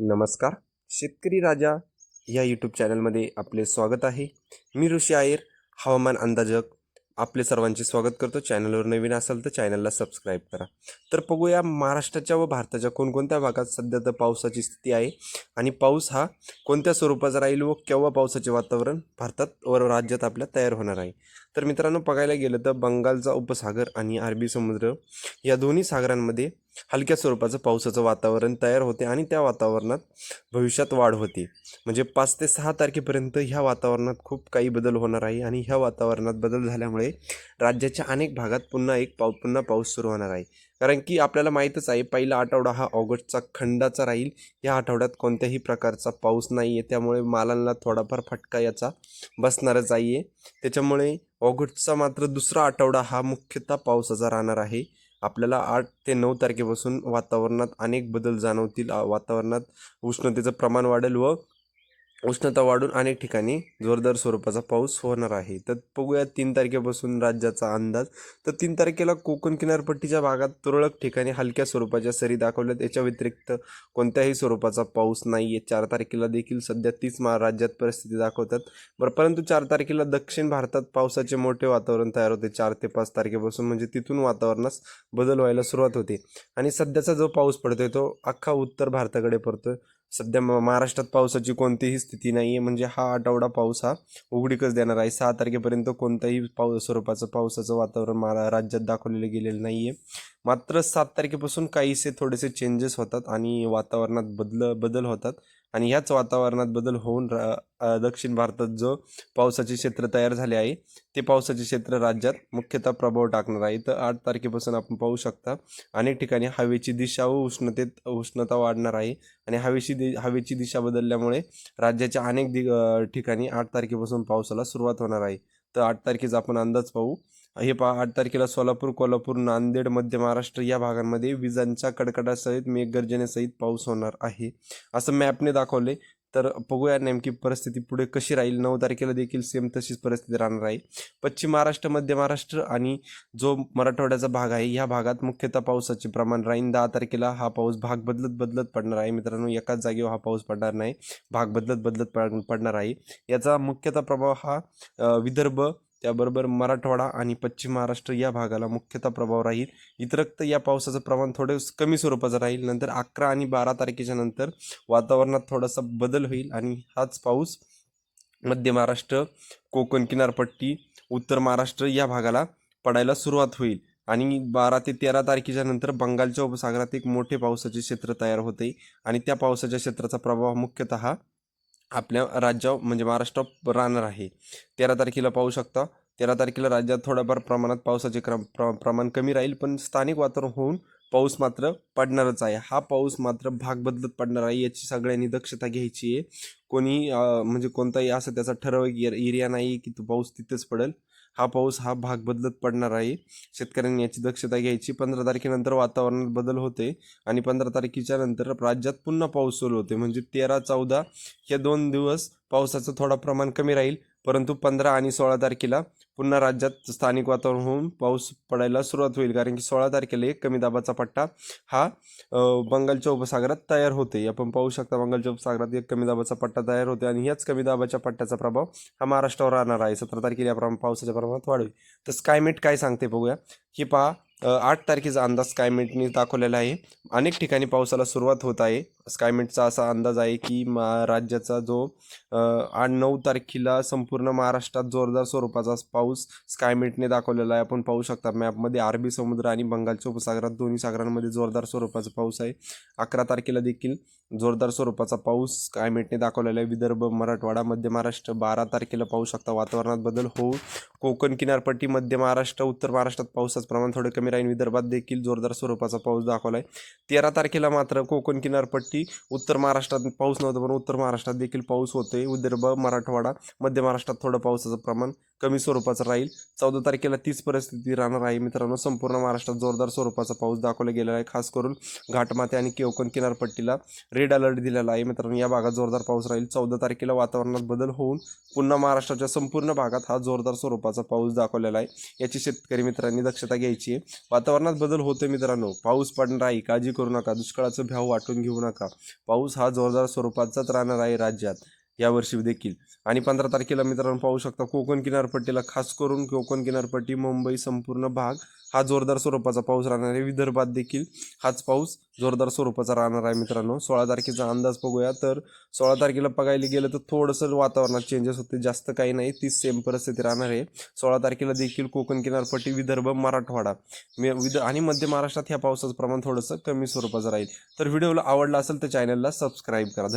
नमस्कार. शेतकरी राजा या यूट्यूब चॅनलमध्ये आपले स्वागत आहे. मी ऋषी आयर हवामान अंदाजक. आपले सर्वांचे स्वागत करतो. चॅनलवर नवीन असाल तर चॅनलला सबस्क्राईब करा. तर बघूया महाराष्ट्राच्या व भारताच्या कोणकोणत्या भागात सध्या तर पावसाची स्थिती आहे आणि पाऊस हा कोणत्या स्वरूपाचा राहील व केव्हा पावसाचे वातावरण भारतात व राज्यात आपल्या तयार होणार आहे. तर मित्रांनो बघायला गेलं तर बंगालचा उपसागर आणि अरबी समुद्र या दोन्ही सागरांमध्ये हलक्या स्वरूपाचं पावसाचं वातावरण तयार होते आणि त्या वातावरणात भविष्यात वाढ होते. म्हणजे पाच ते सहा तारखेपर्यंत ह्या वातावरणात खूप काही बदल होणार आहे आणि ह्या वातावरणात बदल झाल्यामुळे राज्याच्या अनेक भागात पुन्हा एक पाऊ पुन्हा पाऊस सुरू होणार आहे. कारण की आपल्याला माहीतच आहे पहिला आठवडा हा ऑगस्टचा खंडाचा राहील. या आठवड्यात कोणत्याही प्रकारचा पाऊस नाही आहे त्यामुळे मालांना थोडाफार फटका याचा बसणारच आहे. त्याच्यामुळे ऑगस्टचा मात्र दुसरा आठवडा हा मुख्यतः पावसाचा राहणार आहे. आपल्याला आठ ते नऊ तारखेपासून वातावरणात अनेक बदल जाणवतील. वातावरणात उष्णतेचं प्रमाण वाढेल व उष्णता वाढून अनेक ठिकाणी जोरदार स्वरूपाचा पाऊस होणार आहे. तर बघूया तीन तारखेपासून राज्याचा अंदाज. तर तीन तारखेला कोकण किनारपट्टीच्या भागात तुरळक ठिकाणी हलक्या स्वरूपाच्या सरी दाखवल्यात. याच्या व्यतिरिक्त कोणत्याही स्वरूपाचा पाऊस नाही आहे चार तारखेला देखील सध्या तीच मा राज्यात परिस्थिती दाखवतात. बरं परंतु चार तारखेला दक्षिण भारतात पावसाचे मोठे वातावरण तयार होते. चार ते पाच तारखेपासून म्हणजे तिथून वातावरणास बदल व्हायला सुरुवात होते. आणि सध्याचा जो पाऊस पडतोय तो अख्खा उत्तर भारताकडे पडतोय. सध्या महाराष्ट्रात पावसाची कोणतीही स्थिती नाही आहे म्हणजे हा आठवडा पाऊस हा उघडीकच देणार आहे. सहा तारखेपर्यंत कोणत्याही पाऊस स्वरूपाचं पावसाचं वातावरण मला राज्यात दाखवलेलं गेलेलं नाही आहे मात्र सात तारखेपासून काहीसे थोडेसे चेंजेस होतात आणि वातावरणात बदल बदल होतात. आणि ह्याच वातावरणात बदल होऊन रा दक्षिण भारतात जो पावसाचे क्षेत्र तयार झाले आहे ते पावसाचे क्षेत्र राज्यात मुख्यतः प्रभाव टाकणार आहे. तर आठ तारखेपासून आपण पाहू शकता अनेक ठिकाणी हवेची दिशा व उष्णतेत उष्णता वाढणार आहे आणि हवेची दि हवेची दिशा बदलल्यामुळे राज्याच्या अनेक दि ठिकाणी आठ तारखेपासून पावसाला सुरुवात होणार आहे. तर आठ तारखेचा आपण अंदाज पाहू. हे पहा आठ तारखेला सोलापूर कोल्हापूर नांदेड मध्य महाराष्ट्र या भागांमध्ये विजांच्या कडकडासहित मेघगर्जनेसहित पाऊस होणार आहे. असं मॅपने दाखवले तर बघूया नेमकी परिस्थिती पुढे कशी राहील. नऊ तारखेला देखील सेम तशीच परिस्थिती राहणार आहे. पश्चिम महाराष्ट्र मध्य महाराष्ट्र आणि जो मराठवाड्याचा भाग आहे ह्या भागात मुख्यतः पावसाचे प्रमाण राहील दहा तारखेला हा पाऊस भाग बदलत बदलत पडणार आहे. मित्रांनो एकाच जागेवर हा पाऊस पडणार नाही. भाग बदलत बदलत पड- पडणार आहे. याचा मुख्यतः प्रभाव हा विदर्भ त्याबरोबर मराठवाडा आणि पश्चिम महाराष्ट्र या भागाला मुख्यतः प्रभाव राहील. इतरक्त या पावसाचं प्रमाण थोडं कमी स्वरूपाचं राहील. नंतर अकरा आणि बारा तारखेच्या नंतर वातावरणात थोडासा बदल होईल आणि हाच पाऊस मध्य महाराष्ट्र कोकण किनारपट्टी उत्तर महाराष्ट्र या भागाला पडायला सुरुवात होईल. आणि बारा ते तेरा तारखेच्या नंतर बंगालच्या उपसागरात एक मोठे पावसाचे क्षेत्र तयार होते आणि त्या पावसाच्या क्षेत्राचा प्रभाव मुख्यतः आपल्या राज्या म्हणजे महाराष्ट्रात राहणार आहे. तेरा तारखेला पाहू शकता. तेरा तारखेला राज्यात थोड्याफार प्रमाणात पावसाचे क्रम प्र प्रमाण कमी राहील पण स्थानिक वातावरण होऊन पाऊस मात्र पडणारच आहे. हा पाऊस मात्र भाग बदलत पडणार आहे याची सगळ्यांनी दक्षता घ्यायची आहे. कोणी म्हणजे कोणताही असं त्याचा ठराविक एर- एरिया नाही की तो पाऊस तिथेच पडेल. हा पाऊस हा भाग बदलत पडणार आहे. शेतकऱ्यांनी याची दक्षता घ्यायची. पंधरा तारखेनंतर वातावरणात बदल होते आणि पंधरा तारखेच्या नंतर राज्यात पुन्हा पाऊस सुरू होते. म्हणजे तेरा चौदा या दोन दिवस पावसाचं थोडा प्रमाण कमी राहील. परंतु पंधरा आणि सोळा तारखेला पुन्हा राज्यात स्थानिक वातावरण होऊन पाऊस पडायला सुरुवात होईल. कारण की सोळा तारखेला एक कमी दाबाचा पट्टा हा बंगालच्या उपसागरात तयार होते. आपण पाहू शकता बंगालच्या उपसागरात एक कमी दाबाचा पट्टा तयार होते आणि ह्याच कमी दाबाच्या पट्ट्याचा प्रभाव हा महाराष्ट्रावर राहणार आहे. सतरा तारखेला या प्रमाण पावसाच्या प्रमाणात वाढेल. तर स्कायमेट काय सांगते बघूया. की पहा आठ तारखेचा अंदाज स्कायमेटने दाखवलेला आहे. अनेक ठिकाणी पावसाला सुरुवात होत आहे. स्कायमेटचा असा अंदाज आहे की मा राज्याचा जो आठ नऊ तारखेला संपूर्ण महाराष्ट्रात जोरदार स्वरूपाचा पाऊस स्कायमेटने दाखवलेला आहे. आपण पाहू शकता मॅपमध्ये अरबी समुद्र आणि बंगालच्या उपसागरात दोन्ही सागरांमध्ये जोरदार स्वरूपाचा पाऊस आहे. अकरा तारखेला देखील जोरदार स्वरूपाचा पाऊस स्कायमेटने दाखवलेला आहे. विदर्भ मराठवाडा मध्य महाराष्ट्र बारा तारखेला पाहू शकता वातावरणात बदल होऊ कोकण किनारपट्टी मध्य महाराष्ट्र उत्तर महाराष्ट्रात पावसाचं प्रमाण थोडं कमी राहील विदर्भात देखील जोरदार स्वरूपाचा पाऊस दाखवला आहे तेरा तारखेला मात्र कोकण किनारपट्टी उत्तर महाराष्ट्रात पाऊस नव्हता पण उत्तर महाराष्ट्रात देखील पाऊस होतोय. विदर्भ मराठवाडा मध्य महाराष्ट्रात थोडं पावसाचं प्रमाण कमी स्वरूपाचा राहील. चौदा तारखेला तीच परिस्थिती राहणार आहे मित्रांनो. संपूर्ण महाराष्ट्रात जोरदार स्वरूपाचा पाऊस दाखवला गेलेला आहे. खास करून घाटमाते आणि केवकण किनारपट्टीला रेड अलर्ट दिलेला आहे मित्रांनो. या भागात जोरदार पाऊस राहील. चौदा तारखेला वातावरणात बदल होऊन पुन्हा महाराष्ट्राच्या संपूर्ण भागात हा जोरदार स्वरूपाचा पाऊस दाखवलेला आहे. याची शेतकरी मित्रांनी दक्षता घ्यायची आहे. वातावरणात बदल होतो मित्रांनो. पाऊस पडणार आहे. काळजी करू नका. दुष्काळाचं भ्याव वाटून घेऊ नका. पाऊस हा जोरदार स्वरूपाचाच राहणार आहे राज्यात. यावर्षी देखील. आणि पंधरा तारखेला मित्रांनो पाहू शकता कोकण किनारपट्टीला खास करून कोकण किनारपट्टी मुंबई संपूर्ण भाग हा जोरदार स्वरूपाचा पाऊस राहणार आहे. विदर्भात देखील हाच पाऊस जोरदार स्वरूपाचा राहणार आहे मित्रांनो. सोळा तारखेचा अंदाज बघूया तर सोळा तारखेला बघायला गेलं तर थोडंसं वातावरणात चेंजेस होते जास्त काही नाही तीच सेम परिस्थिती राहणार आहे. सोळा तारखेला देखील कोकण किनारपट्टी विदर्भ मराठवाडा मे- विद आणि मध्य महाराष्ट्रात ह्या पावसाचं प्रमाण थोडंसं कमी स्वरूपाचं राहील. तर व्हिडिओला आवडला असेल तर चॅनलला सबस्क्राईब करा.